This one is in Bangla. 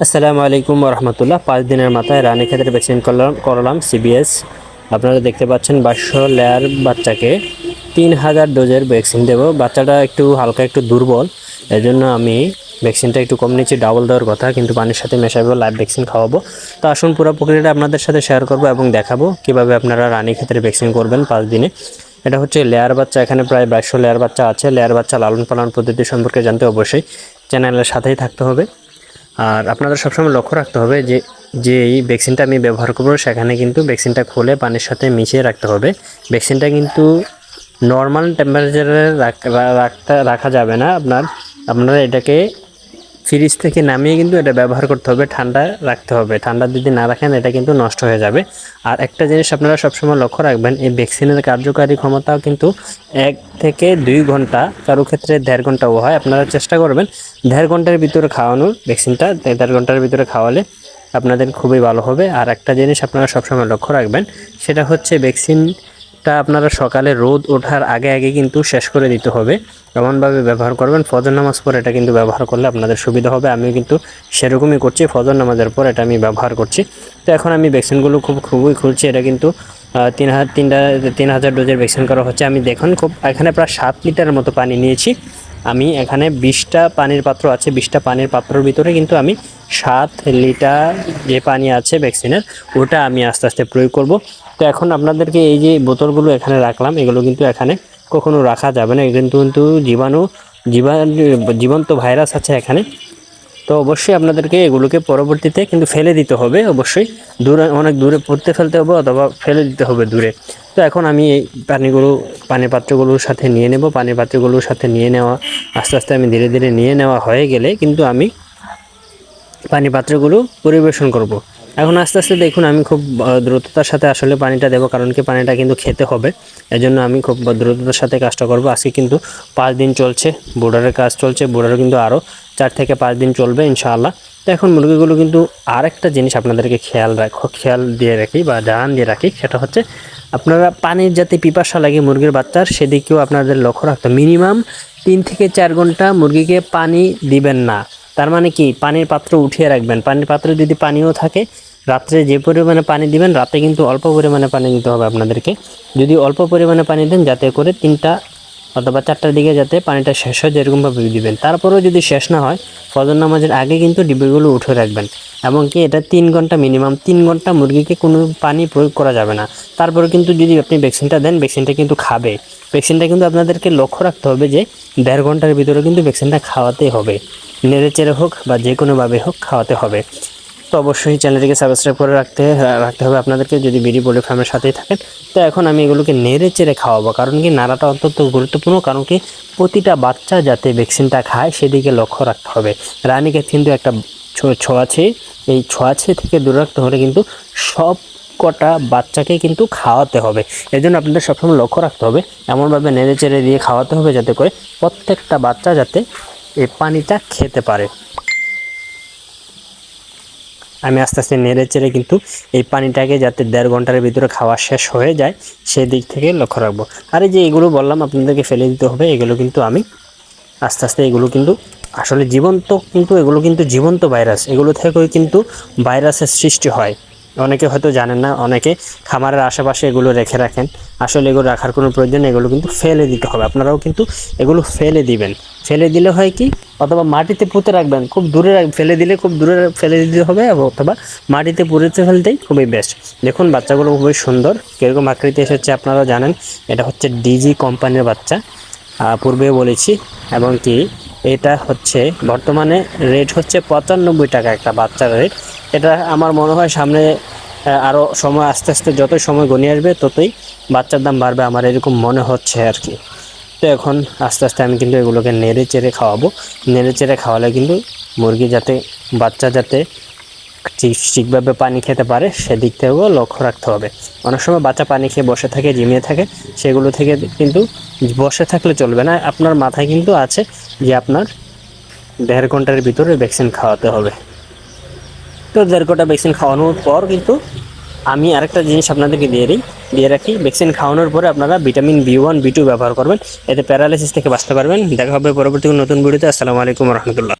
আসসালামু আলাইকুম রহমতুল্লাহ পাঁচ দিনের মাথায় রানী ক্ষেত্রে ভ্যাকসিন করলাম করলাম সিবিএস আপনারা দেখতে পাচ্ছেন বাইশশো লেয়ার বাচ্চাকে। তিন হাজার ডোজের ভ্যাকসিন দেব। বাচ্চাটা একটু হালকা, একটু দুর্বল। এই জন্য আমি ভ্যাকসিনটা একটু কম নিচ্ছি ডাবল দেওয়ার কথা। কিন্তু পানির সাথে মেশাবো লাইভ ভ্যাকসিন খাওয়াবো। তো আসুন পুরো প্রক্রিয়াটা আপনাদের সাথে শেয়ার করব এবং দেখাবো কীভাবে আপনারা রানী ক্ষেত্রে ভ্যাকসিন করবেন পাঁচ দিনে। এটা হচ্ছে লেয়ার বাচ্চা। এখানে প্রায় বাইশশো লেয়ার বাচ্চা আছে। লেয়ার বাচ্চা লালন পালন পদ্ধতি সম্পর্কে জানতে অবশ্যই চ্যানেলের সাথেই থাকতে হবে। আর আপনাদের সবসময় লক্ষ্য রাখতে হবে যে যে এই ভ্যাকসিনটা আমি ব্যবহার করব, সেখানে কিন্তু ভ্যাকসিনটা খুলে পানির সাথে মিশিয়ে রাখতে হবে। ভ্যাকসিনটা কিন্তু নর্মাল টেম্পারেচারে রাখতে, রাখা যাবে না আপনার। আপনারা এটাকে ফ্রিজ থেকে নামিয়ে কিন্তু এটা ব্যবহার করতে হবে, ঠান্ডা রাখতে হবে। ঠান্ডা যদি না রাখেন, এটা কিন্তু নষ্ট হয়ে যাবে। আর একটা জিনিস আপনারা সবসময় লক্ষ্য রাখবেন, এই ভ্যাকসিনের কার্যকারী ক্ষমতাও কিন্তু এক থেকে দুই ঘণ্টা, কারও ক্ষেত্রে দেড় ঘন্টাও হয়। আপনারা চেষ্টা করবেন দেড় ঘণ্টার ভিতরে খাওয়ানোর ভ্যাকসিনটা দেড় ঘণ্টার ভিতরে খাওয়ালে আপনাদের খুবই ভালো হবে। আর একটা জিনিস আপনারা সবসময় লক্ষ্য রাখবেন, সেটা হচ্ছে ভ্যাকসিন টা আপনারা সকালে রোদ ওঠার আগে আগে কিন্তু শেষ করে দিতে হবে। এমনভাবে ব্যবহার করবেন, ফজর নামাজ পর এটা কিন্তু ব্যবহার করলে আপনাদের সুবিধা হবে। আমিও কিন্তু সেরকমই করছি, ফজর নামাজের পর এটা আমি ব্যবহার করছি। তো এখন আমি ভ্যাকসিনগুলো খুব, খুবই খুলছি। এটা কিন্তু তিন হাজার, তিনটা, তিন হাজার ডোজের ভ্যাকসিন করা হচ্ছে। আমি দেখুন, খুব এখানে প্রায় সাত লিটারের মতো পানি নিয়েছি। আমি এখানে বিশটা পানির পাত্র আছে, বিশটা পানির পাত্রর ভিতরে কিন্তু আমি সাত লিটার যে পানি আছে ভ্যাকসিনের, ওটা আমি আস্তে আস্তে প্রয়োগ করব। তো এখন আপনাদেরকে এই যে বোতলগুলো এখানে রাখলাম, এগুলো কিন্তু এখানে কখনো রাখা যাবে না। কিন্তু কিন্তু জীবাণু জীবাণু, জীবন্ত ভাইরাস আছে এখানে। তো অবশ্যই আপনাদেরকে এগুলোকে পরবর্তীতে কিন্তু ফেলে দিতে হবে, অবশ্যই। দূরে, অনেক দূরে পড়তে ফেলতে হবে অথবা ফেলে দিতে হবে দূরে। তো এখন আমি এই পানিগুলো পানি পাত্রগুলোর সাথে নিয়ে নেব। পানি পাত্রগুলোর সাথে নিয়ে নেওয়া, আস্তে আস্তে আমি ধীরে ধীরে নিয়ে নেওয়া হয়ে গেলে কিন্তু আমি পানি পাত্রগুলো পরিবেশন করব। এখন আস্তে আস্তে দেখুন, আমি খুব দ্রুততার সাথে আসলে পানিটা দেবো, কারণ কি পানিটা কিন্তু খেতে হবে। এজন্য আমি খুব দ্রুততার সাথে কাজটা করব। আজকে কিন্তু পাঁচ দিন চলছে বোর্ডারের কাজ চলছে বোর্ডারে কিন্তু আরও চার থেকে পাঁচ দিন চলবে, ইনশাআল্লাহ। তো এখন মুরগিগুলো কিন্তু আরেকটা জিনিস আপনাদেরকে খেয়াল রাখো, খেয়াল দিয়ে রাখি বা জানান দিয়ে রাখি, সেটা হচ্ছে আপনারা পানির যাতে পিপাসা লাগে মুরগির বাচ্চার, সেদিকেও আপনাদের লক্ষ্য রাখতে মিনিমাম তিন থেকে চার ঘণ্টা মুরগিকে পানি দিবেন না। তার মানে কি? পানির পাত্র উঠিয়ে রাখবেন। পানির পাত্রে যদি পানিও থাকে, রাত্রে যে পরিমাণে পানি দিবেন, রাতে কিন্তু অল্প পরিমাণে পানি দিতে হবে আপনাদেরকে। যদি অল্প পরিমাণে পানি দেন, যাতে করে তিনটা অথবা চারটার দিকে যাতে পানিটা শেষ হয়, যেরকমভাবে দিবেন। তারপরেও যদি শেষ না হয়, ফজর নামাজের আগে কিন্তু ডিব্বিগুলো উঠে রাখবেন। এমনকি এটা তিন ঘণ্টা মিনিমাম। তিন ঘণ্টা মুরগিকে কোনো পানি প্রয়োগ করা যাবে না। তারপরে কিন্তু যদি আপনি ভ্যাকসিনটা দেন ভ্যাকসিনটা কিন্তু খাবে। ভ্যাকসিনটা কিন্তু আপনাদেরকে লক্ষ্য রাখতে হবে যে, দেড় ঘণ্টার ভিতরে কিন্তু ভ্যাকসিনটা খাওয়াতেই হবে। নেড়ে চেড়ে হোক বা যে কোনোভাবে হোক খাওয়াতে হবে। তো অবশ্যই চ্যানেলটিকে সাবস্ক্রাইব করে রাখতে রাখতে হবে আপনাদেরকে। যদি বিডি পোল্ট্রি ফার্মের সাথেই থাকেন, তো এখন আমি এগুলোকে নেড়ে চেড়ে খাওয়াবো। কারণ কি, নাড়াটা অত্যন্ত গুরুত্বপূর্ণ। কারণ কি, প্রতিটা বাচ্চা যাতে ভ্যাকসিনটা খায়, সেদিকে লক্ষ্য রাখতে হবে। রানীকে কিন্তু একটা ছোঁয়াছে। এই ছোঁয়াছে থেকে দূরে রাখতে হলে কিন্তু সব কটা বাচ্চাকে কিন্তু খাওয়াতে হবে। এই জন্য আপনাদের সবসময় লক্ষ্য রাখতে হবে। এমনভাবে নেড়ে চেড়ে দিয়ে খাওয়াতে হবে যাতে করে প্রত্যেকটা বাচ্চা যাতে এই পানিটা খেতে পারে। আমি আস্তে আস্তে নেড়ে চেড়ে কিন্তু এই পানিটাকে যাতে দেড় ঘণ্টার ভিতরে খাওয়া শেষ হয়ে যায় সেই দিক থেকে লক্ষ্য রাখব। আর এই যে এগুলো বললাম, আপনাদেরকে ফেলে দিতে হবে, এগুলো কিন্তু আমি আস্তে আস্তে এগুলো কিন্তু আসলে জীবন্ত, কিন্তু এগুলো কিন্তু জীবন্ত ভাইরাস। এগুলো থেকেও কিন্তু ভাইরাসের সৃষ্টি হয়। অনেকে হয়তো জানেন না, অনেকে খামারের আশেপাশে এগুলো রেখে রাখেন। আসলে এগুলো রাখার কোনো প্রয়োজন এগুলো কিন্তু ফেলে দিতে হবে। আপনারাও কিন্তু এগুলো ফেলে দিবেন। ফেলে দিলে হয় কি? অথবা মাটিতে পুঁতে রাখবেন, খুব দূরে ফেলে দিলে খুব দূরে ফেলে দিতে হবে, অথবা মাটিতে পুঁতে ফেলতেই খুবই বেস্ট দেখুন, বাচ্চাগুলো খুবই সুন্দর। কীরকম আকৃতি এসেছে আপনারা জানেন। এটা হচ্ছে ডিজি কোম্পানির বাচ্চা। পূর্বে বলেছি। এবং কি? এটা হচ্ছে, বর্তমানে রেট হচ্ছে পঁচানব্বই টাকা একটা বাচ্চার রেট এটা আমার মনে হয় সামনে আরও সময়, আস্তে আস্তে যতই সময় গনিয়ে আসবে, ততই বাচ্চার দাম বাড়বে আমার এরকম মনে হচ্ছে আর কি। তো এখন আস্তে আস্তে আমি কিন্তু এগুলোকে নেড়ে চেড়ে খাওয়াবো। নেড়ে চেড়ে খাওয়ালে কিন্তু মুরগি যাতে, বাচ্চা যাতে ঠিকভাবে পানি খেতে পারে, সেদিক থেকেও লক্ষ্য রাখতে হবে। অনেক সময় বাচ্চা পানি খেয়ে বসে থাকে জিমিয়ে থাকে, সেগুলো থেকে কিন্তু বসে থাকলে চলবে না। আপনার মাথায় কিন্তু আছে যে আপনার দেড় ঘণ্টার ভিতরে ভ্যাকসিন খাওয়াতে হবে। তো দেড় কোটা ভ্যাকসিন খাওয়ানোর পর কিন্তু আমি আরেকটা জিনিস আপনাদেরকে দিয়ে দিই, দিয়ে রাখি। ভ্যাকসিন খাওয়ানোর পরে আপনারা vitamin B one B two ব্যবহার করবেন। এতে প্যারালাইসিস থেকে বাঁচতে পারবেন। দেখা হবে পরবর্তী নতুন ভিডিওতে আসসালামু আলাইকুম রহমতুল্লাহ।